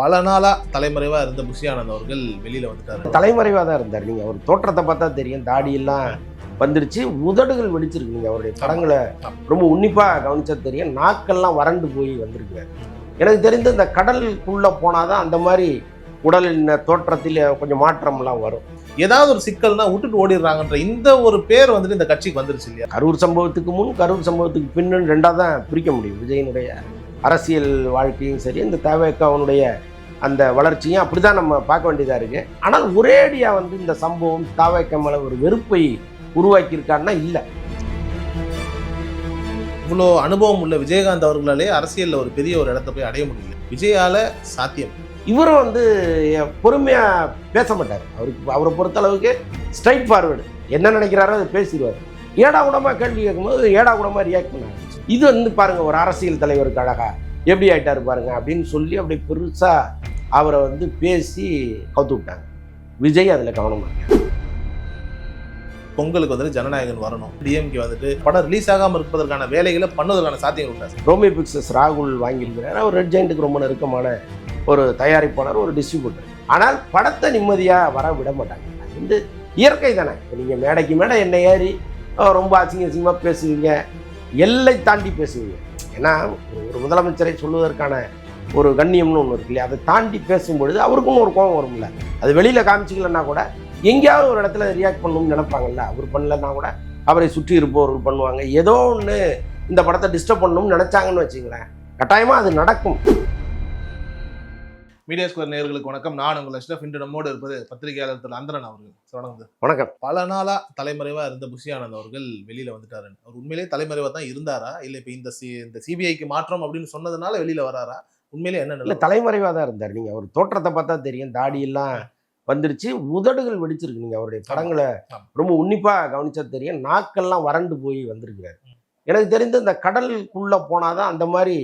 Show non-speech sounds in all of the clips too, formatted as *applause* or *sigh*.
பல நாளா தலைமறைவா இருந்த புஷி ஆனந்த் அவர்கள் வெளியில வந்துட்டாரு. தலைமறைவாக தான் இருந்தார். நீங்கள் அவர் தோற்றத்தை பார்த்தா தெரியும். தாடியெல்லாம் வந்துருச்சு. உதடுகள் வெடிச்சிருக்கு. நீங்கள் அவருடைய படங்களை ரொம்ப உன்னிப்பாக கவனிச்சா தெரியும். நாக்கெல்லாம் வறண்டு போய் வந்திருக்காரு எனக்கு தெரிந்து இந்த கடலுக்குள்ளே போனால் தான் அந்த மாதிரி உடலின் தோற்றத்தில் கொஞ்சம் மாற்றம்லாம் வரும். ஏதாவது ஒரு சிக்கல்னா விட்டுட்டு ஓடிடுறாங்கன்ற இந்த ஒரு பேர் வந்துட்டு இந்த கட்சிக்கு வந்துருச்சு இல்லையா? கரூர் சம்பவத்துக்கு முன் கரூர் சம்பவத்துக்கு பின்னு ரெண்டாக தான் பிரிக்க முடியும். விஜயனுடைய அரசியல் வாழ்க்கையும் சரி இந்த தேவைக்காவனுடைய அந்த வளர்ச்சியும் அப்படி தான் நம்ம பார்க்க வேண்டியதாக இருக்குது ஆனால் ஒரேடியாக வந்து இந்த சம்பவம் தாவைக்க மேலே ஒரு வெறுப்பை உருவாக்கியிருக்காருன்னா இல்லை. இவ்வளோ அனுபவம் உள்ள விஜயகாந்த் அவர்களாலே அரசியல்ல ஒரு பெரிய ஒரு இடத்த போய் அடைய முடியல. விஜயால சாத்தியம். இவரும் வந்து பொறுமையாக பேச மாட்டார். அவருக்கு அவரை பொறுத்தளவுக்கு ஸ்ட்ரைட் ஃபார்வேர்டு என்ன நினைக்கிறாரோ அதை பேசிடுவார். ஏடா கூடமா கேள்வி கேட்கும்போது ஏடா கூடமா ரியாக்ட் பண்ணாரு இது வந்து பாருங்க ஒரு அரசியல் தலைவருக்கு அழகா. எப்படி ஆயிட்டாரு பாருங்க அப்படின்னு சொல்லி அப்படி பெருசா அவரை வந்து பேசி கவுத்து விட்டாங்க. விஜய் அதில் கவனமா இருக்காரு. பொங்கலுக்கு வந்துட்டு ஜனநாயகன் வரணும். டிஎம்கே வந்துட்டு படம் ரிலீஸ் ஆகாம இருப்பதற்கான வேலைகளை பண்ணுவதற்கான சாத்தியம் உண்டா? ரோமி பிக்சர்ஸ் ராகுல் வாங்கியிருக்கிறார். அவர் ரெட் ஜெயிண்ட்டுக்கு ரொம்ப நெருக்கமான ஒரு தயாரிப்பாளர் ஒரு டிஸ்ட்ரிபியூட்டர் ஆனால் படத்தை நிம்மதியாக வர விட மாட்டாங்க. அது வந்து இயற்கை தானே. இப்போ நீங்கள் மேடைக்கு மேடை என்ன ஏறி ரொம்ப அசிங்க அசிங்கமாக பேசுவீங்க எல்லை தாண்டி பேசுவீங்க. ஏன்னா ஒரு- முதலமைச்சரை சொல்லுவதற்கான ஒரு கண்ணியம்னு ஒன்று இருக்கு இல்லையா? அதை தாண்டி பேசும்பொழுது அவருக்கும் ஒரு கோபம் வரும்ல. அது வெளியில் காமிச்சிக்கலன்னா கூட எங்கேயாவது ஒரு இடத்துல ரியாக்ட் பண்ணணும்னு நினைப்பாங்கல்ல? அவர் பண்ணலன்னா கூட அவரை சுற்றி இருப்பவர்கள் பண்ணுவாங்க. ஏதோ ஒன்று இந்த படத்தை டிஸ்டர்ப் பண்ணணும்னு நினச்சாங்கன்னு வச்சுங்களேன் கட்டாயமாக அது நடக்கும். மீடியா ஸ்கொயர் நேயர்களுக்கு வணக்கம். நான் உங்கள் அஷ்ரஃப் இன்று நம்மோடு இருப்பது பத்திரிகையாளர் திரு அந்தரன் அவர்கள். தொடர்ந்து வணக்கம் பல நாளா தலைமறைவா இருந்த புஷி ஆனந்த் அவர்கள் வெளியில வந்துட்டாரு. அவர் உண்மையிலேயே தலைமறைவா தான் இருந்தாரா? இல்ல இப்ப இந்த சி இந்த சிபிஐக்கு மாற்றம் அப்படின்னு சொன்னதுனால வெளியில வராரா? உண்மையிலே என்ன இல்லை தலைமறைவாக தான் இருந்தார். நீங்கள் அவர் தோற்றத்தை பார்த்தா தெரியும். தாடியெல்லாம் வந்துருச்சு. உதடுகள் வெடிச்சிருக்கு. நீங்கள் அவருடைய படங்களை. ரொம்ப உன்னிப்பாக கவனிச்சா தெரியும். நாக்கெல்லாம் வறண்டு போய் வந்திருக்கிறார். எனக்கு தெரிந்து இந்த கடலுக்குள்ளே போனால் தான் அந்த மாதிரி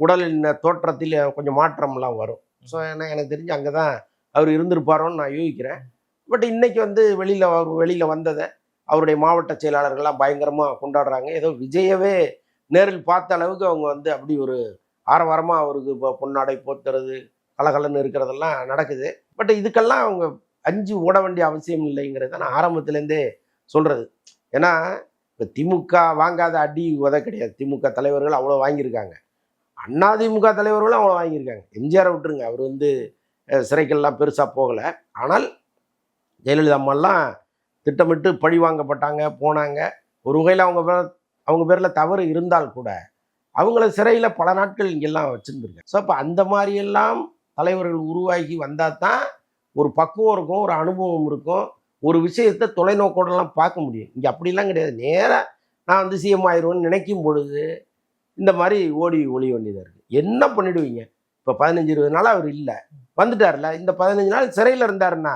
உடலின் தோற்றத்தில் கொஞ்சம் மாற்றம்லாம் வரும். ஸோ ஏன்னா எனக்கு தெரிஞ்சு அங்கே தான் அவர் இருந்திருப்பாரோன்னு நான் யூகிக்கிறேன். பட் இன்னைக்கு வந்து வெளியில் அவர் வெளியில் வந்ததை அவருடைய மாவட்ட செயலாளர்கள்லாம் பயங்கரமாக கொண்டாடுறாங்க. ஏதோ விஜயவே நேரில் பார்த்த அளவுக்கு அவங்க வந்து அப்படி ஒரு ஆரவாரமாக அவருக்கு இப்போ பொன்னாடை போத்துறது கலகலன்னு இருக்கிறதெல்லாம் நடக்குது. பட் இதுக்கெல்லாம் அவங்க அஞ்சு ஓட வேண்டிய அவசியம் இல்லைங்கிறத நான் ஆரம்பத்துலேருந்தே சொல்கிறது ஏன்னா இப்போ திமுக வாங்காத அடி உத கிடையாது. திமுக தலைவர்கள் அவ்வளோ வாங்கியிருக்காங்க. அதிமுக தலைவர்களும் அவங்கள வாங்கியிருக்காங்க. எம்ஜிஆரை விட்டுருங்க. அவர் வந்து சிறைக்கெல்லாம் பெருசாக போகலை. ஆனால் ஜெயலலிதா அம்மாலாம் திட்டமிட்டு பழி வாங்கப்பட்டாங்க போனாங்க. ஒரு வகையில் அவங்க பேர் அவங்க பேரில் தவறு இருந்தால் கூட அவங்கள சிறையில் பல நாட்கள் இங்கெல்லாம் வச்சுருந்துருக்காங்க. ஸோ அப்போ அந்த மாதிரியெல்லாம் தலைவர்கள் உருவாகி வந்தால் தான் ஒரு பக்குவம் இருக்கும் ஒரு அனுபவம் இருக்கும். ஒரு விஷயத்தை தொலைநோக்கோடலாம் பார்க்க முடியும். இங்கே அப்படிலாம் கிடையாது. நேராக நான் வந்து சிஎம் ஆயிடுவேன்னு நினைக்கும் பொழுது இந்த மாதிரி ஓடி ஒளிய வேண்டியதாக இருக்குது என்ன பண்ணிடுவீங்க? இப்போ பதினஞ்சு இருபது நாள் அவர் இல்லை. வந்துட்டார்ல. இந்த பதினஞ்சு நாள் சிறையில் இருந்தாருன்னா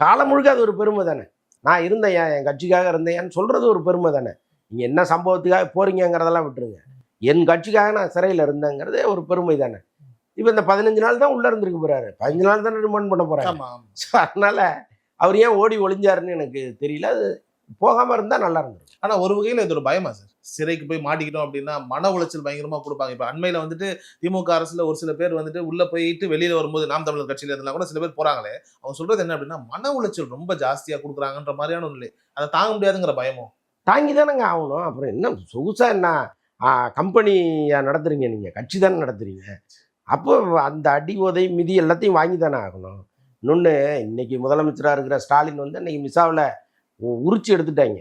காலம் முழுக்க அது ஒரு பெருமை தானே? நான் இருந்தேன் என் கட்சிக்காக இருந்தேன்னு சொல்கிறது ஒரு பெருமை தானே? நீங்கள் என்ன சம்பவத்துக்காக போறீங்கங்கிறதெல்லாம் விட்டுருங்க. என் கட்சிக்காக நான் சிறையில் இருந்தேங்கிறதே ஒரு பெருமை தானே? இப்போ இந்த பதினஞ்சு நாள் தான் உள்ளே இருந்திருக்க போறாரு. பதினஞ்சு நாள் தானே ரிமாண்ட் பண்ண ஸோ அதனால அவர் ஏன் ஓடி ஒளிஞ்சாருன்னு எனக்கு தெரியல. அது போகாமல் இருந்தால் நல்லா இருந்திருக்கும். ஆனால் ஒரு வகையில் இது ஒரு பயமா சார்? சிறைக்கு போய் மாட்டிக்கிட்டோம் அப்படின்னா மன உளைச்சல் பயங்கரமாக கொடுப்பாங்க. இப்போ அண்மையில் வந்துட்டு திமுக அரசில் ஒரு சில பேர் வந்துட்டு உள்ளே போயிட்டு வெளியில் வரும்போது நாம் தமிழர் கட்சியில் இருந்தால் கூட சில பேர் போகிறாங்களே அவங்க சொல்கிறது என்ன அப்படின்னா மன உளைச்சல் ரொம்ப ஜாஸ்தியாக கொடுக்குறாங்கன்ற மாதிரியான ஒன்று இல்லை அதை தாங்க முடியாதுங்கிற பயமும் தாங்கி தானேங்க ஆகணும். அப்புறம் என்ன சொகுசா என்ன கம்பெனி நடத்துறீங்க நீங்கள் கட்சி தானே நடத்துறீங்க. அப்போ அந்த அடி உதை மிதி எல்லாத்தையும் வாங்கி தானே ஆகணும். இன்னொன்று இன்னைக்கு முதலமைச்சராக இருக்கிற ஸ்டாலின் வந்து இன்னைக்கு மிசாவில் உரிச்சு எடுத்துட்டாங்க.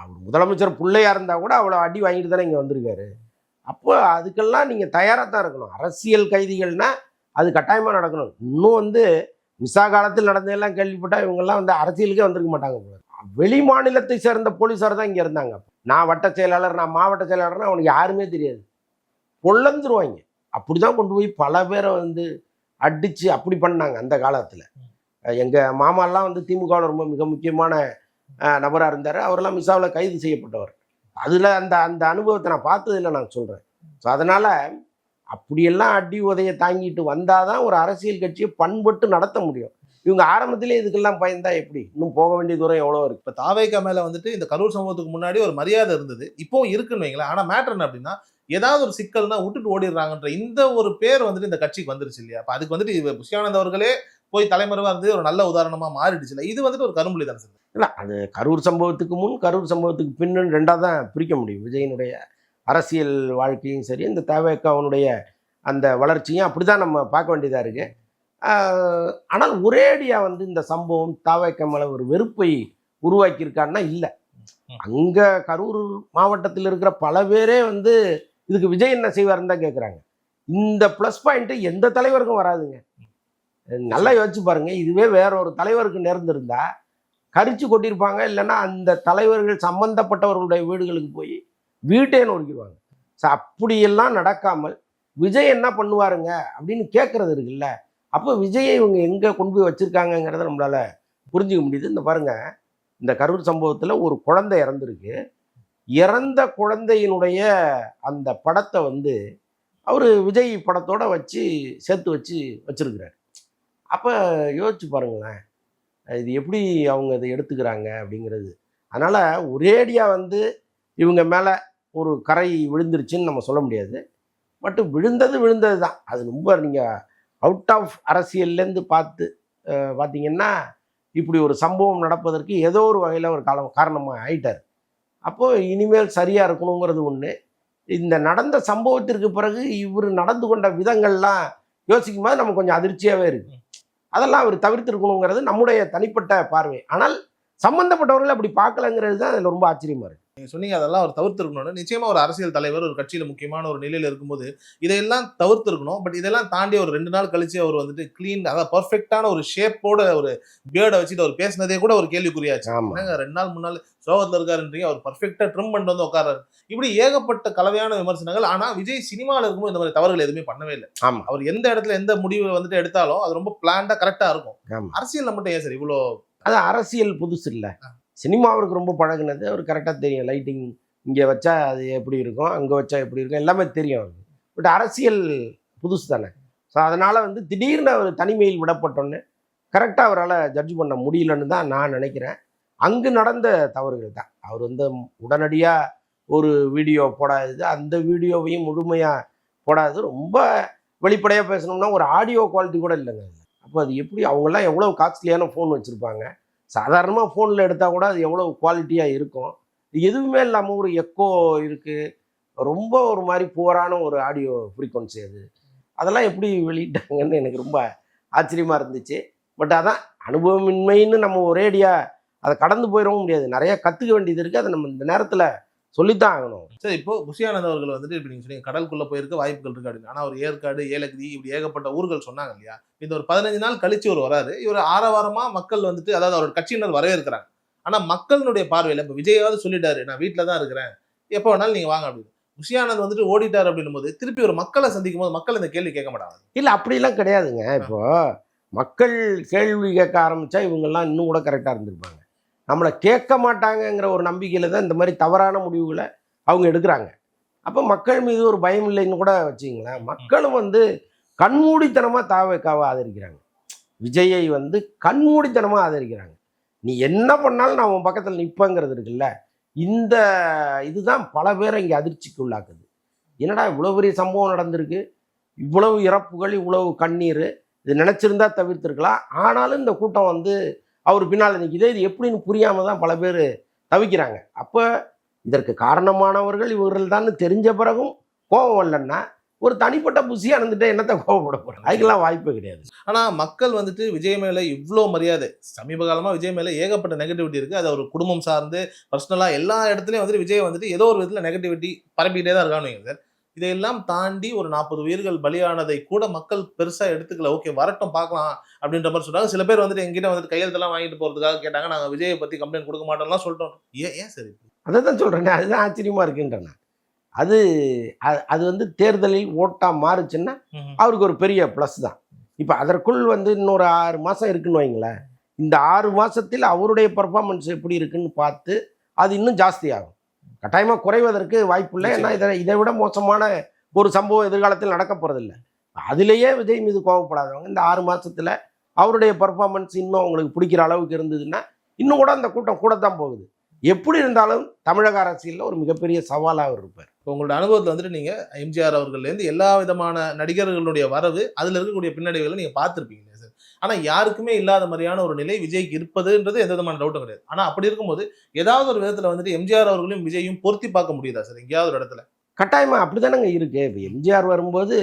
அவர் முதலமைச்சர் பிள்ளையா இருந்தால் கூட அவ்வளோ அடி வாங்கிட்டு தானே இங்கே வந்திருக்காரு. அப்போ அதுக்கெல்லாம் நீங்கள் தயாராக தான் இருக்கணும். அரசியல் கைதிகள்னா அது கட்டாயமாக நடக்கணும். இன்னும் வந்து விசா காலத்தில் நடந்ததெல்லாம் கேள்விப்பட்டால் இவங்கெல்லாம் வந்து அரசியலுக்கே வந்திருக்க மாட்டாங்க. வெளி மாநிலத்தை சேர்ந்த போலீஸார் தான் இங்கே இருந்தாங்க நான் வட்ட செயலாளர் நான் மாவட்ட செயலாளர்னா அவனுக்கு யாருமே தெரியாது. பொல்லந்துருவாங்க அப்படி தான் கொண்டு போய் பல பேரை வந்து அடித்து அப்படி பண்ணாங்க அந்த காலத்தில். எங்கள் மாமாலாம் வந்து திமுகவில் ரொம்ப மிக முக்கியமான நபராக இருந்தார். அவரெல்லாம் மிசாவில் கைது செய்யப்பட்டவர். அதில் அந்த அந்த அனுபவத்தை நான் பார்த்ததில்ல நான் சொல்கிறேன் ஸோ அதனால் அப்படியெல்லாம் அடி உதையை தாங்கிட்டு வந்தால் தான் ஒரு அரசியல் கட்சியை பண்பட்டு நடத்த முடியும். இவங்க ஆரம்பத்திலே இதுக்கெல்லாம் பயந்தா எப்படி? இன்னும் போக வேண்டிய தூரம் எவ்வளோ இருக்கு? இப்போ தாவேக்கா மேலே வந்துட்டு இந்த கரூர் சம்பவத்துக்கு முன்னாடி ஒரு மரியாதை இருந்தது. இப்போ இருக்குன்னு வைங்களேன். ஆனால் மேட்ரு என்ன அப்படின்னா ஏதாவது ஒரு சிக்கல்னா விட்டுட்டு ஓடிடுறாங்கன்ற இந்த ஒரு பேர் வந்துட்டு இந்த கட்சிக்கு வந்துருச்சு இல்லையா? அப்போ அதுக்கு வந்துட்டு இவ புஷ்யானந்த் அவர்களே போய் தலைமறைவா இருந்து ஒரு நல்ல உதாரணமா மாறிடுச்சு. இல்ல இது வந்துட்டு ஒரு கரும்புலி தானே சார்? இல்லை அது கரூர் சம்பவத்துக்கு முன் கரூர் சம்பவத்துக்கு பின்னு ரெண்டாக தான் பிரிக்க முடியும். விஜயனுடைய அரசியல் வாழ்க்கையும் சரி இந்த தேவைக்காவனுடைய அந்த வளர்ச்சியும் அப்படி தான் நம்ம பார்க்க வேண்டியதாக இருக்கு. ஆஹ், ஆனால் ஒரேடியாக வந்து இந்த சம்பவம் தாவேக்க மேலே ஒரு வெறுப்பை உருவாக்கியிருக்கான்னா இல்லை. அங்கே கரூர் மாவட்டத்தில் இருக்கிற பல பேரே வந்து இதுக்கு விஜய் என்ன செய்வாருன்னு தான் கேட்குறாங்க இந்த ப்ளஸ் பாயிண்ட்டு எந்த தலைவருக்கும் வராதுங்க. நல்லா யோசிச்சு பாருங்க. இதுவே வேற ஒரு தலைவருக்கு நேர்ந்திருந்தா கரிச்சு கொட்டியிருப்பாங்க. இல்லைன்னா அந்த தலைவர்கள் சம்பந்தப்பட்டவர்களுடைய வீடுகளுக்கு போய் வீட்டே நொறுக்கிடுவாங்க. ஸோ அப்படியெல்லாம் நடக்காமல் விஜய் என்ன பண்ணுவாருங்க அப்படின்னு கேட்கறது இருக்குல்ல. அப்போ விஜயை இவங்க எங்கே கொண்டு போய் வச்சுருக்காங்கங்கிறத நம்மளால புரிஞ்சுக்க முடியுது. இந்த பாருங்க இந்த கரூர் சம்பவத்தில் ஒரு குழந்தை இறந்துருக்கு. இறந்த குழந்தையினுடைய அந்த படத்தை வந்து அவர் விஜய் படத்தோட வச்சு சேர்த்து வச்சு வச்சுருக்கிறார். அப்போ யோசிச்சு பாருங்களேன். இது எப்படி அவங்க இதை எடுத்துக்கிறாங்க அப்படிங்கிறது. அதனால் ஒரேடியாக வந்து இவங்க மேலே ஒரு கரை விழுந்துருச்சுன்னு நம்ம சொல்ல முடியாது. பட் விழுந்தது விழுந்தது தான் அது ரொம்ப நீங்கள் அவுட் ஆஃப் அரசியல்லேருந்து பார்த்து பார்த்திங்கன்னா பார்த்தீங்கன்னா இப்படி ஒரு சம்பவம் நடப்பதற்கு ஏதோ ஒரு வகையில் ஒரு காலம் காரணமாக ஆயிட்டார். அப்போது இனிமேல் சரியாக இருக்கணுங்கிறது ஒன்று இந்த நடந்த சம்பவத்திற்கு பிறகு இவர் நடந்து கொண்ட விதங்கள்லாம் யோசிக்கும் போது நமக்கு கொஞ்சம் அதிர்ச்சியாகவே இருக்குது அதெல்லாம் அவர் தவிர்த்திருக்கணுங்கிறது நம்முடைய தனிப்பட்ட பார்வை. ஆனால் சம்பந்தப்பட்டவர்கள் அப்படி பார்க்கலங்கிறது தான் அதில் ரொம்ப ஆச்சரியமா இருக்குது நீங்க சொன்னீங்க அதெல்லாம் அவர் தவிர்த்திருக்கணும்னு. நிச்சயமா ஒரு அரசியல் தலைவர் ஒரு கட்சியில முக்கியமான ஒரு நிலையில இருக்கும்போது இதையெல்லாம் தவிர்த்திருக்கணும். பட் இதெல்லாம் தாண்டி ஒரு ரெண்டு நாள் கழிச்சு அவர் வந்துட்டு கிளீன் அதாவது பர்ஃபெக்டான ஒரு ஷேப்போட ஒரு பியர்டை வச்சுட்டு அவர் பேசினதே கூட ஒரு கேள்விக்குறியாச்சு. என்னங்க ரெண்டு நாள் மூணு நாள் சோகத்துல இருக்காருன்றீங்க அவர் பர்ஃபெக்டா ட்ரிம் பண்ணிட்டு வந்து உட்காராரு இப்படி ஏகப்பட்ட கலவையான விமர்சனங்கள். ஆனா விஜய் சினிமால இருக்கும்போது இந்த மாதிரி தவறுகள் எதுவுமே பண்ணவே இல்லை. ஆமா. அவர் எந்த இடத்துல எந்த முடிவு வந்துட்டு எடுத்தாலும் அது ரொம்ப பிளான்டா கரெக்டா இருக்கும். அரசியல்ல மட்டும் ஏன் சார் இவ்வளோ அது அரசியல் புதுசு இல்லை. சினிமாவிற்கு ரொம்ப பழகுனது. அவர் கரெக்டாக தெரியும். லைட்டிங் இங்கே வச்சா அது எப்படி இருக்கும்? அங்கே வச்சா எப்படி இருக்கும்? எல்லாமே தெரியும் அவருக்கு. பட் அரசியல் புதுசு தானே. ஸோ அதனால் வந்து திடீர்னு அவர் தனிமையில் விடப்பட்டோன்னு கரெக்டாக அவரால் ஜட்ஜ் பண்ண முடியலன்னு தான் நான் நினைக்கிறேன். அங்கு நடந்த தவறுகள் தான். அவர் வந்து உடனடியாக ஒரு வீடியோ போடாதது அந்த வீடியோவையும் முழுமையாக போடாதது ரொம்ப வெளிப்படையாக பேசணும்னா ஒரு ஆடியோ குவாலிட்டி கூட இல்லைங்க. அப்போ அது எப்படி? அவங்கெல்லாம் எவ்வளோ காஸ்ட்லியான ஃபோன் வச்சுருப்பாங்க? சாதாரணமாக ஃபோனில் எடுத்தால் கூட அது எவ்வளோ குவாலிட்டியாக இருக்கும். எதுவுமே இல்லாமல் ஒரு எக்கோ இருக்குது ரொம்ப ஒரு மாதிரி புவரான ஒரு ஆடியோ ஃப்ரீக்வன்சி அது. அதெல்லாம் எப்படி வெளியிட்டாங்கன்னு எனக்கு ரொம்ப ஆச்சரியமாக இருந்துச்சு. பட் அதான் அனுபவமின்மைன்னு நம்ம ஒரேடியாக அதை கடந்து போயிடவும் முடியாது. நிறைய கற்றுக்க வேண்டியது இருக்குது அதை நம்ம இந்த நேரத்தில் சொல்லித்தான் ஆகணும். சரி இப்போ புஷியானந்த் அவர்கள் வந்துட்டு இப்ப நீங்க சொன்னீங்க கடலுக்குள்ள போயிருக்க வாய்ப்புகள் இருக்கு அப்படின்னு. ஆனா ஒரு ஏற்காடு ஏலகிரி இப்படி ஏகப்பட்ட ஊர்கள் சொன்னாங்க இல்லையா? இந்த ஒரு பதினஞ்சு நாள் கழிச்சு ஒரு வராரு. இவர் ஆரவாரமா மக்கள் வந்துட்டு அதாவது அவரோட கட்சியினர் வரவேற்கிறாங்க. ஆனா மக்களினுடைய பார்வையில இப்ப விஜயாவது சொல்லிட்டாரு நான் வீட்டுல தான் இருக்கிறேன். எப்போ வேணாலும் நீங்க வாங்க அப்படின்னு. புஷியானந்த் வந்துட்டு ஓடிட்டார் அப்படின்னும் போது திருப்பி ஒரு மக்களை சந்திக்கும் போது மக்கள் இந்த கேள்வி கேட்க மாட்டாங்க. இல்லை அப்படிலாம் கிடையாதுங்க. இப்போ மக்கள் கேள்வி கேட்க ஆரம்பித்தா இவங்கெல்லாம் இன்னும் கூட கரெக்டாக இருந்திருப்பாங்க. நம்மளை கேட்க மாட்டாங்கங்கிற ஒரு நம்பிக்கையில் தான் இந்த மாதிரி தவறான முடிவுகளை அவங்க எடுக்கிறாங்க. அப்போ மக்கள் மீது ஒரு பயம் இல்லைன்னு கூட வச்சிங்களேன் மக்களும் வந்து கண்மூடித்தனமாக தாவேக்காவை ஆதரிக்கிறாங்க. விஜயை வந்து கண்மூடித்தனமாக ஆதரிக்கிறாங்க. நீ என்ன பண்ணாலும் நான் உன் பக்கத்தில் நிற்பேங்கிறது இருக்குல்ல. இந்த இதுதான் பல பேரை இங்கே அதிர்ச்சிக்கு உள்ளாக்குது. என்னடா இவ்வளோ பெரிய சம்பவம் நடந்திருக்கு? இவ்வளவு இறப்புகள் இவ்வளவு கண்ணீர். இது நினச்சிருந்தா தவிர்த்திருக்கலாம். ஆனாலும் இந்த கூட்டம் வந்து அவர் பின்னால் நிற்கிது இது எப்படின்னு புரியாமல் தான் பல பேர் தவிக்கிறாங்க. அப்போ இதற்கு காரணமானவர்கள் இவர்கள் தான் தெரிஞ்ச பிறகும் கோபம் வரலன்னா ஒரு தனிப்பட்ட புசியாக இருந்துட்டு என்னத்தை கோபப்பட போகிறோம் அதுக்கெல்லாம் வாய்ப்பே கிடையாது. ஆனால் மக்கள் வந்துட்டு விஜய் மேலே இவ்வளோ மரியாதை சமீப காலமாக விஜய் மேலே ஏகப்பட்ட நெகட்டிவிட்டி இருக்குது அது ஒரு குடும்பம் சார்ந்து பர்சனலாக எல்லா இடத்துலையும் வந்துட்டு விஜய் வந்துட்டு ஏதோ ஒரு விதத்தில் நெகட்டிவிட்டி பரப்பிட்டே தான் இருக்கான்னு சார். இதையெல்லாம் தாண்டி ஒரு நாற்பது உயிர்கள் பலியானதை கூட மக்கள் பெருசா எடுத்துக்கல. ஓகே வரட்டும் பார்க்கலாம் அப்படின்ற மாதிரி சொல்றாங்க. சில பேர் வந்துட்டு எங்கிட்ட வந்துட்டு கையெழுத்தெல்லாம் வாங்கிட்டு போறதுக்காக கேட்டாங்க. நாங்க விஜயை பத்தி கம்ப்ளைண்ட் கொடுக்க மாட்டோம்லாம் சொல்லிட்டோம். ஏன் ஏன் சரி அதை தான் சொல்கிறேன் அதுதான் ஆச்சரியமாக இருக்குன்றேன் அது அது- அது வந்து தேர்தலில் ஓட்டாக மாறுச்சுன்னா அவருக்கு ஒரு பெரிய ப்ளஸ் தான். இப்போ அதற்குள் வந்து இன்னொரு ஆறு மாதம் இருக்குன்னு வைங்களேன். இந்த ஆறு மாசத்தில் அவருடைய பர்ஃபார்மன்ஸ் எப்படி இருக்குன்னு பார்த்து அது இன்னும் ஜாஸ்தி ஆகும். கட்டாயமாக குறைவதற்கு வாய்ப்பில்லை. ஏன்னா இதை இதை விட மோசமான ஒரு சம்பவம் எதிர்காலத்தில் நடக்க போகிறதில்ல அதிலேயே விஜய் மீது கோவப்படாதவங்க இந்த ஆறு மாசத்துல அவருடைய பர்ஃபார்மன்ஸ் இன்னும் அவங்களுக்கு பிடிக்கிற அளவுக்கு இருந்ததுன்னா இன்னும் கூட அந்த கூட்டம் கூட தான் போகுது. எப்படி இருந்தாலும் தமிழக அரசியலில் ஒரு மிகப்பெரிய சவாலாக அவர் இருப்பார். இப்போ உங்களோட அனுபவத்தில் வந்துட்டு நீங்க எம்ஜிஆர் அவர்கள்லேருந்து எல்லா விதமான நடிகர்களுடைய வரவு அதுல இருக்கக்கூடிய பின்னடைவுகளை நீங்க பார்த்துருப்பீங்க. ஆனால் யாருக்குமே இல்லாத மாதிரியான ஒரு நிலை விஜய்க்கு இருப்பதுன்றது எந்த விதமான டவுட்டும் கிடையாது. ஆனால் அப்படி இருக்கும்போது ஏதாவது ஒரு விதத்தில் வந்துட்டு எம்ஜிஆர் அவர்களையும் விஜயும் பொருத்தி பார்க்க முடியுதா சார்? எங்கேயாவது ஒரு இடத்துல. கட்டாயமாக அப்படி தானேங்க இருக்கு. இப்போ எம்ஜிஆர் வரும்போது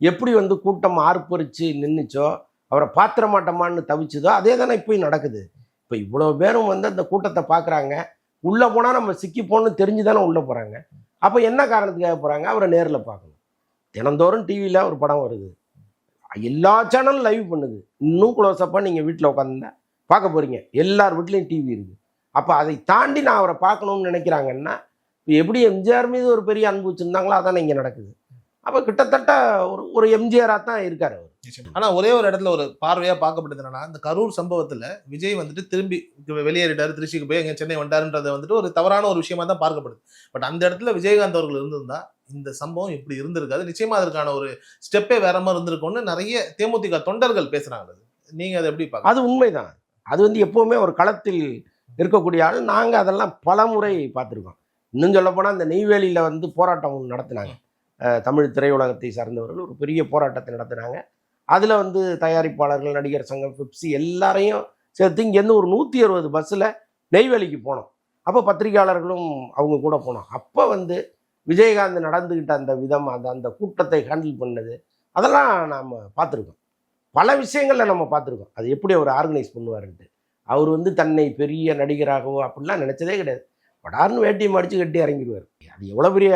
எப்படி வந்து கூட்டம் ஆர்ப்பரித்து நின்றுச்சோ அவரை பாத்திர மாட்டோமான்னு தவிச்சதோ அதே தானே இப்போயும் நடக்குது. இப்போ இவ்வளோ பேரும் வந்து அந்த கூட்டத்தை பார்க்குறாங்க உள்ளே போனால் நம்ம சிக்கிப்போன்னு தெரிஞ்சு தானே உள்ளே போகிறாங்க அப்போ என்ன காரணத்துக்காக போகிறாங்க அவரை நேரில் பார்க்கணும். தினந்தோறும் டிவியில் ஒரு படம் வருது. எல்லா சேனலும் லைவ் பண்ணுது. இன்னும் க்ளோஸ்அப்பாக நீங்கள் வீட்டில் உட்காந்துருந்தா பார்க்க போகிறீங்க எல்லார் வீட்லேயும் டிவி இருக்குது அப்போ அதை தாண்டி நான் அவரை பார்க்கணும்னு நினைக்கிறாங்கன்னா இப்போ எப்படி எம்ஜிஆர் மீது ஒரு பெரிய அன்பு வச்சுருந்தாங்களோ அதானே இங்கே நடக்குது. அப்போ கிட்டத்தட்ட ஒரு ஒரு எம்ஜிஆராக தான் இருக்கார் அவர். ஆனா ஒரே ஒரு இடத்துல ஒரு பார்வையா பார்க்கப்பட்டது என்னன்னா இந்த கரூர் சம்பவத்துல விஜய் வந்துட்டு திரும்பி வெளியேறிட்டாரு திருச்சிக்கு போய் எங்க சென்னை வந்துட்டாருன்றது வந்துட்டு ஒரு தவறான ஒரு விஷயமா தான் பார்க்கப்படுது. பட் அந்த இடத்துல விஜயகாந்த் அவர்கள் இருந்திருந்தா இந்த சம்பவம் இப்படி இருந்திருக்காது. நிச்சயமா அதற்கான ஒரு ஸ்டெப்பே வேற மாதிரி இருந்திருக்கும்னு நிறைய தேமுதிக தொண்டர்கள் பேசுறாங்க அது. நீங்க அதை எப்படி பார்க்க அது உண்மைதான். அது வந்து எப்போவுமே ஒரு களத்தில் இருக்கக்கூடிய ஆள். நாங்கள் அதெல்லாம் பல முறை பார்த்துருக்கோம். இன்னும் சொல்லப்போனால் இந்த நெய்வேலியில் வந்து போராட்டம் நடத்தினாங்க. தமிழ் திரையுலகத்தை சார்ந்தவர்கள் ஒரு பெரிய போராட்டத்தை நடத்தினாங்க. அதில் வந்து தயாரிப்பாளர்கள் நடிகர் சங்கம் பிப்சி எல்லாரையும் சேர்த்து இங்கேருந்து ஒரு நூற்றி அறுபது பஸ்ஸில் நெய்வேலிக்கு போனோம். அப்போ பத்திரிகையாளர்களும் அவங்க கூட போனோம். அப்போ வந்து விஜயகாந்த் நடந்துக்கிட்ட அந்த விதம் அந்த அந்த கூட்டத்தை ஹேண்டில் பண்ணது அதெல்லாம் நாம் பார்த்துருக்கோம். பல விஷயங்களில் நம்ம பார்த்துருக்கோம். அது எப்படி அவர் ஆர்கனைஸ் பண்ணுவாருன்ட்டு. அவர் வந்து தன்னை பெரிய நடிகராகவோ அப்படிலாம் நினச்சதே கிடையாது. படார்னு வேட்டியை மடித்து கட்டி இறங்கிடுவார். அது எவ்வளோ பெரிய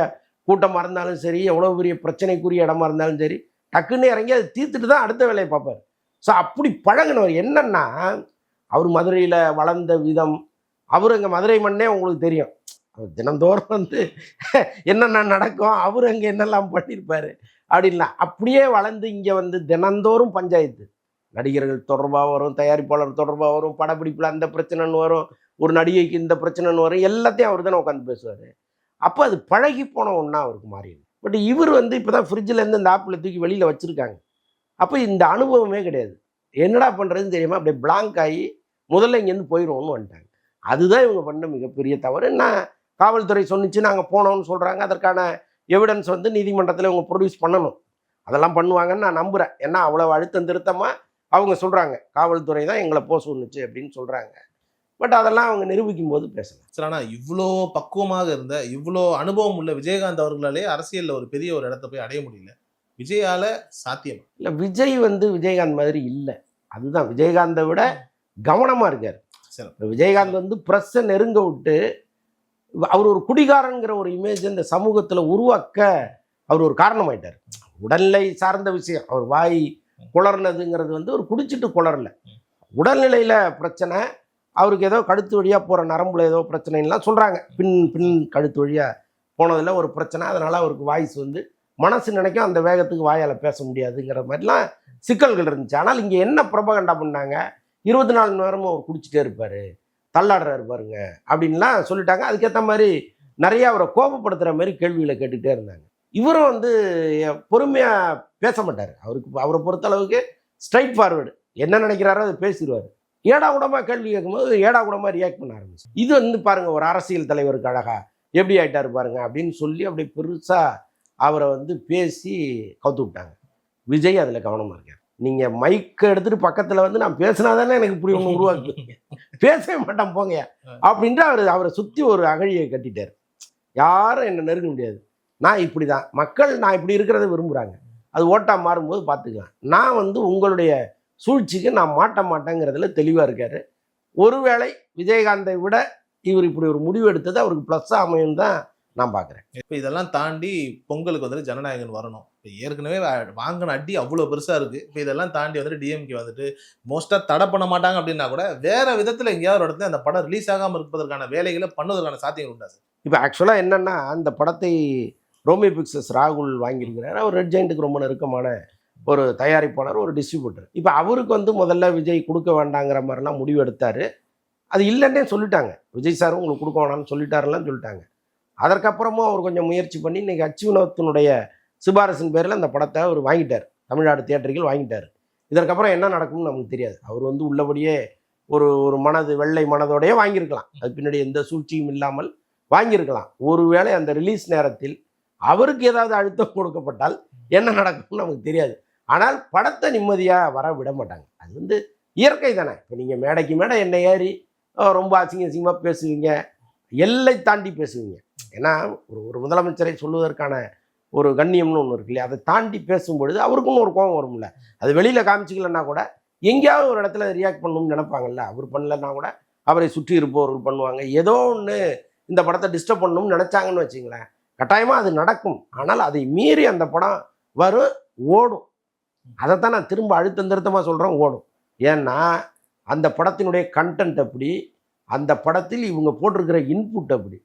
கூட்டமாக இருந்தாலும் சரி எவ்வளோ பெரிய பிரச்சனைக்குரிய இடமா இருந்தாலும் சரி டக்குன்னு இறங்கி அதை தீர்த்துட்டு தான் அடுத்த வேலையை பார்ப்பார். ஸோ அப்படி பழகினவர் என்னன்னா அவர் மதுரையில் வளர்ந்த விதம் அவர் அங்கே மதுரை மண்ணே உங்களுக்கு தெரியும். அவர் தினந்தோறும் வந்து என்னென்ன நடக்கும் அவர் அங்கே என்னெல்லாம் பண்ணியிருப்பாரு அப்படின்லாம். அப்படியே வளர்ந்து இங்கே வந்து தினந்தோறும் பஞ்சாயத்து. நடிகர்கள் தொடர்பாக வரும் தயாரிப்பாளர் தொடர்பாக வரும் படப்பிடிப்பில் அந்த பிரச்சனைன்னு வரும் ஒரு நடிகைக்கு இந்த பிரச்சனைன்னு வரும் எல்லாத்தையும் அவர் தானே உட்காந்து பேசுவார். அப்போ அது பழகி போன ஒன்றா அவருக்கு மாறிடும் பட் இவர் வந்து இப்போ தான் ஃப்ரிட்ஜிலேருந்து இந்த ஆப்பிளை தூக்கி வெளியில் வச்சுருக்காங்க. அப்போ இந்த அனுபவமே கிடையாது. என்னடா பண்ணுறதுன்னு தெரியாமல் அப்படியே பிளாங்க் ஆகி முதல்ல இங்கேருந்து போயிடுவோம்னு வந்துட்டாங்க. அதுதான் இவங்க பண்ண மிகப்பெரிய தவறு. என்ன காவல்துறை சொன்னிச்சு நாங்கள் போனோம்னு சொல்கிறாங்க அதற்கான எவிடன்ஸ் வந்து நீதிமன்றத்தில் இவங்க ப்ரொடியூஸ் பண்ணணும். அதெல்லாம் பண்ணுவாங்கன்னு நான் நம்புகிறேன் ஏன்னா அவ்வளோ அழுத்தம் திருத்தமாக அவங்க சொல்கிறாங்க காவல்துறை தான் எங்களை போக சொன்னுச்சு அப்படின்னு சொல்கிறாங்க பட் அதெல்லாம் அவங்க நிரூபிக்கும் போது பேசலாம். சார் ஆனா இவ்வளோ பக்குவமாக இருந்த இவ்வளோ அனுபவம் உள்ள விஜயகாந்த் அவர்களாலே அரசியல்ல ஒரு பெரிய ஒரு இடத்த போய் அடைய முடியல. விஜயால சாத்தியம்? இல்லை விஜய் வந்து விஜயகாந்த் மாதிரி இல்லை. அதுதான். விஜயகாந்தை விட கவனமாக இருக்கார். சரி. இப்ப விஜயகாந்த் வந்து ப்ரெஸ்ஸை நெருங்க விட்டு அவர் ஒரு குடிகாரங்கிற ஒரு இமேஜ் இந்த சமூகத்தில் உருவாக்க அவர் ஒரு காரணமாயிட்டார். உடல்நிலை சார்ந்த விஷயம். அவர் வாய் குளர்னதுங்கிறது வந்து ஒரு குடிச்சிட்டு குளரல. உடல்நிலையில் பிரச்சனை அவருக்கு ஏதோ கழுத்து வழியாக போகிற நரம்புல ஏதோ பிரச்சனைலாம் சொல்கிறாங்க பின் பின் கழுத்து வழியாக போனதில் ஒரு பிரச்சனை. அதனால் அவருக்கு வாய்ஸ் வந்து மனசு நினைக்கும் அந்த வேகத்துக்கு வாயால் பேச முடியாதுங்கிற மாதிரிலாம் சிக்கல்கள் இருந்துச்சு. ஆனால் இங்கே என்ன பிரபகண்டா பண்ணாங்க? இருபத்தி நாலு நேரமும் அவர் குடிச்சிட்டே இருப்பார். தள்ளாடுறாரு பாருங்க அப்படின்லாம் சொல்லிட்டாங்க. அதுக்கேற்ற மாதிரி நிறைய அவரை கோபப்படுத்துகிற மாதிரி கேள்விகளை கேட்டுக்கிட்டே இருந்தாங்க. இவரும் வந்து பொறுமையாக பேச மாட்டார். அவருக்கு அவரை பொறுத்த அளவுக்கு ஸ்ட்ரைட் ஃபார்வேர்டு என்ன நினைக்கிறாரோ அதை பேசிடுவார். ஏடா கூடமா கேள்வி கேட்கும்போது ஏடா கூடமா ரியாக்ட் பண்ண ஆரம்பிச்சு. இது வந்து பாருங்கள் ஒரு அரசியல் தலைவருக்கு அழகா. எப்படி ஆயிட்டாரு பாருங்க அப்படின்னு சொல்லி அப்படி பெருசாக அவரை வந்து பேசி கவுத்து விட்டாங்க. விஜய் அதில் கவனமாக இருக்கார். நீங்கள் மைக்கை எடுத்துகிட்டு பக்கத்தில் வந்து நான் பேசினா தானே எனக்கு இப்படி ஒன்று உருவாக்குவீங்க பேசவே மாட்டேன் போங்க. அப்படின்ட்டு அவர் அவரை சுற்றி ஒரு அகழியை கட்டிட்டார். யாரும் என்னை நெருங்க முடியாது. நான் இப்படி தான் மக்கள் நான் இப்படி இருக்கிறத விரும்புகிறாங்க அது ஓட்டா மாறும்போது பார்த்துக்கலாம். நான் வந்து உங்களுடைய சூழ்ச்சிக்கு நான் மாட்ட மாட்டேங்கிறதுல தெளிவாக இருக்காரு. ஒருவேளை விஜயகாந்தை விட இவர் இப்படி ஒரு முடிவு எடுத்தது அவருக்கு ப்ளஸ்ஸாக அமையும் தான் நான் பார்க்குறேன் இப்போ இதெல்லாம் தாண்டி பொங்கலுக்கு வந்துட்டு ஜனநாயகன் வரணும். இப்போ ஏற்கனவே வாங்கின அடி அவ்வளோ பெருசா இருக்கு. இப்போ இதெல்லாம் தாண்டி வந்துட்டு டிஎம்கே வந்துட்டு மோஸ்டா தடை பண்ண மாட்டாங்க அப்படின்னா கூட வேற விதத்துல எங்கேயாவது ஒரு இடத்துல அந்த படம் ரிலீஸ் ஆகாம இருப்பதற்கான வேலைகளை பண்ணுவதற்கான சாத்தியங்கள் உண்டா சார்? இப்போ ஆக்சுவலாக என்னென்னா அந்த படத்தை ரோமி பிக்சர்ஸ் ராகுல் வாங்கியிருக்கிறார். அவர் ரெட் ஜெயிண்ட்டுக்கு ரொம்ப நெருக்கமான ஒரு தயாரிப்பாளர் ஒரு டிஸ்ட்ரிபியூட்டர் இப்போ அவருக்கு வந்து முதல்ல விஜய் கொடுக்க வேண்டாங்கிற மாதிரிலாம் முடிவு எடுத்தார். அது இல்லைன்னே சொல்லிட்டாங்க. விஜய் சாரும் உங்களுக்கு கொடுக்க வேணாம்னு சொல்லிட்டாருலாம் சொல்லிட்டாங்க. அதற்கப்புறமும் அவர் கொஞ்சம் முயற்சி பண்ணி இன்றைக்கி அச்சு வினோத்தினுடைய சிபாரசின் பேரில் அந்த படத்தை அவர் வாங்கிட்டார். தமிழ்நாடு தியேட்டர்கள் வாங்கிட்டார். இதற்கப்புறம் என்ன நடக்கும்னு நமக்கு தெரியாது. அவர் வந்து உள்ளபடியே ஒரு ஒரு மனது வெள்ளை மனதோடையே வாங்கியிருக்கலாம். அது பின்னாடி எந்த சூழ்ச்சியும் இல்லாமல் வாங்கியிருக்கலாம். ஒருவேளை அந்த ரிலீஸ் நேரத்தில் அவருக்கு ஏதாவது அழுத்தம் கொடுக்கப்பட்டால் என்ன நடக்கும்னு நமக்கு தெரியாது. ஆனால் படத்தை நிம்மதியாக வர விட மாட்டாங்க. அது வந்து இயற்கை தானே. இப்போ நீங்கள் மேடைக்கு மேடை என்ன ஏறி ரொம்ப அசிங்க அசிங்கமாக பேசுவீங்க. எல்லை தாண்டி பேசுவீங்க. ஏன்னா ஒரு ஒரு முதலமைச்சரை சொல்லுவதற்கான ஒரு கண்ணியம்னு ஒன்று இருக்கு இல்லையா? அதை தாண்டி பேசும்பொழுது அவருக்குன்னு ஒரு கோபம் வரும்ல. அது வெளியில் காமிச்சிக்கலன்னா கூட எங்கேயாவது ஒரு இடத்துல ரியாக்ட் பண்ணணும்னு நினைப்பாங்கல்ல. அவர் பண்ணலன்னா கூட அவரை சுற்றி இருப்பவர்கள் பண்ணுவாங்க. ஏதோ ஒன்று இந்த படத்தை டிஸ்டர்ப் பண்ணணும்னு நினச்சாங்கன்னு வச்சிங்களேன் கட்டாயமாக அது நடக்கும். ஆனால் அதை மீறி அந்த படம் வரும் ஓடும். அதைத்தான் நான் திரும்ப அழுத்தம் திருத்தமாக சொல்கிறேன் ஓடும். ஏன்னா அந்த படத்தினுடைய கண்டென்ட் அப்படி அந்த படத்தில் இவங்க போட்டிருக்கிற இன்புட் அப்படி.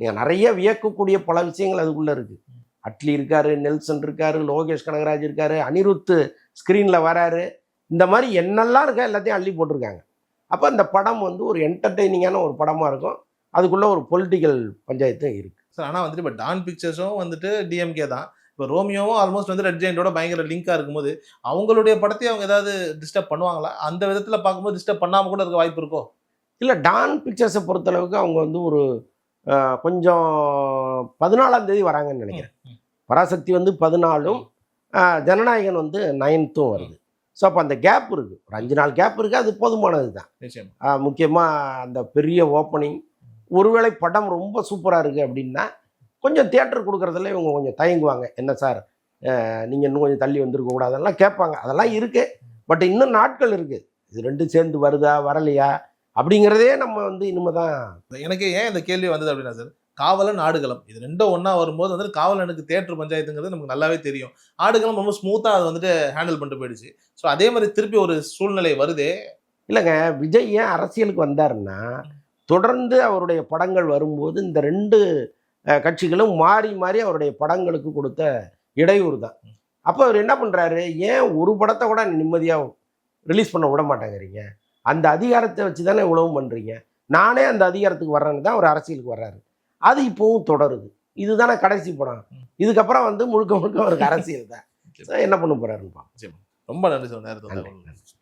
நீங்கள் நிறைய வியக்கக்கூடிய பல விஷயங்கள் அதுக்குள்ளே இருக்குது அட்லி இருக்காரு நெல்சன் இருக்காரு லோகேஷ் கனகராஜ் இருக்காரு அனிருத்து ஸ்க்ரீனில் வராரு. இந்த மாதிரி என்னெல்லாம் இருக்கா எல்லாத்தையும் அள்ளி போட்டிருக்காங்க. அப்போ இந்த படம் வந்து ஒரு என்டர்டெய்னிங்கான ஒரு படமாக இருக்கும். அதுக்குள்ளே ஒரு பொலிட்டிக்கல் பஞ்சாயத்தும் இருக்குது சார் ஆனால் வந்துட்டு இப்போ டான் பிக்சர்ஸும் வந்துட்டு டிஎம்கே தான். இப்போ ரோமியோவும் ஆல்மோஸ்ட் வந்து ரெட் ஜெயிண்டோட பயங்கர லிங்காக இருக்கும்போது அவங்களுடைய படத்தையும் அவங்க ஏதாவது டிஸ்டர்ப் பண்ணுவாங்களா? அந்த விதத்தில் பார்க்கும்போது டிஸ்டர்ப் பண்ணாமல் கூட இருக்க வாய்ப்பு இருக்கோ? இல்லை டான் பிக்சர்ஸை பொறுத்தளவுக்கு அவங்க வந்து ஒரு கொஞ்சம் பதினாலாம் தேதி வராங்கன்னு நினைக்கிறேன். பராசக்தி வந்து பதினாலும் ஜனநாயகன் வந்து நைன்த்தும் வருது. ஸோ அப்போ அந்த கேப் இருக்குது ஒரு அஞ்சு நாள் கேப் இருக்குது அது போதுமானது தான் முக்கியமாக அந்த பெரிய ஓப்பனிங் ஒருவேளை படம் ரொம்ப சூப்பராக இருக்குது அப்படின்னா கொஞ்சம் தியேட்டர் கொடுக்குறதுல இவங்க கொஞ்சம் தயங்குவாங்க. என்ன சார்? நீங்கள் இன்னும் கொஞ்சம் தள்ளி வந்திருக்க கூடாது. அதெல்லாம் கேட்பாங்க. அதெல்லாம் இருக்குது பட் இன்னும் நாட்கள் இருக்குது இது ரெண்டும் சேர்ந்து வருதா வரலையா? அப்படிங்கிறதே நம்ம வந்து இனிமே தான் எனக்கு ஏன் இந்த கேள்வி வந்தது அப்படின்னா சார் காவலன் ஆடுகளம். இது ரெண்டும் ஒண்ணா வரும்போது வந்துட்டு காவலனுக்கு தேட்டர் பஞ்சாயத்துங்கிறது நமக்கு நல்லாவே தெரியும். ஆடுகளம் ரொம்ப ஸ்மூத்தாக அது வந்துட்டு ஹேண்டில் பண்ணிட்டு போயிடுச்சு. ஸோ அதே மாதிரி திருப்பி ஒரு சூழ்நிலை வருதே. இல்லைங்க விஜய் ஏன் அரசியலுக்கு வந்தாருன்னா தொடர்ந்து அவருடைய படங்கள் வரும்போது இந்த ரெண்டு கட்சிகளும் மாறி மாறி அவருடைய படங்களுக்கு கொடுத்த இடையூறு தான். அப்போ அவர் என்ன பண்ணுறாரு ஏன் ஒரு படத்தை கூட நிம்மதியாக ரிலீஸ் பண்ண விட மாட்டேங்கிறீங்க? அந்த அதிகாரத்தை வச்சு தானே இவ்வளவும் பண்ணுறீங்க நானே அந்த அதிகாரத்துக்கு வர்றேன்னு தான் அவர் அரசியலுக்கு வர்றாரு. அது இப்போவும் தொடருது. இதுதானே கடைசி படம். இதுக்கப்புறம் வந்து முழுக்க முழுக்க அவருக்கு அரசியல் தான். *laughs* என்ன பண்ண பார்ப்போம். ரொம்ப நன்றி நன்றி.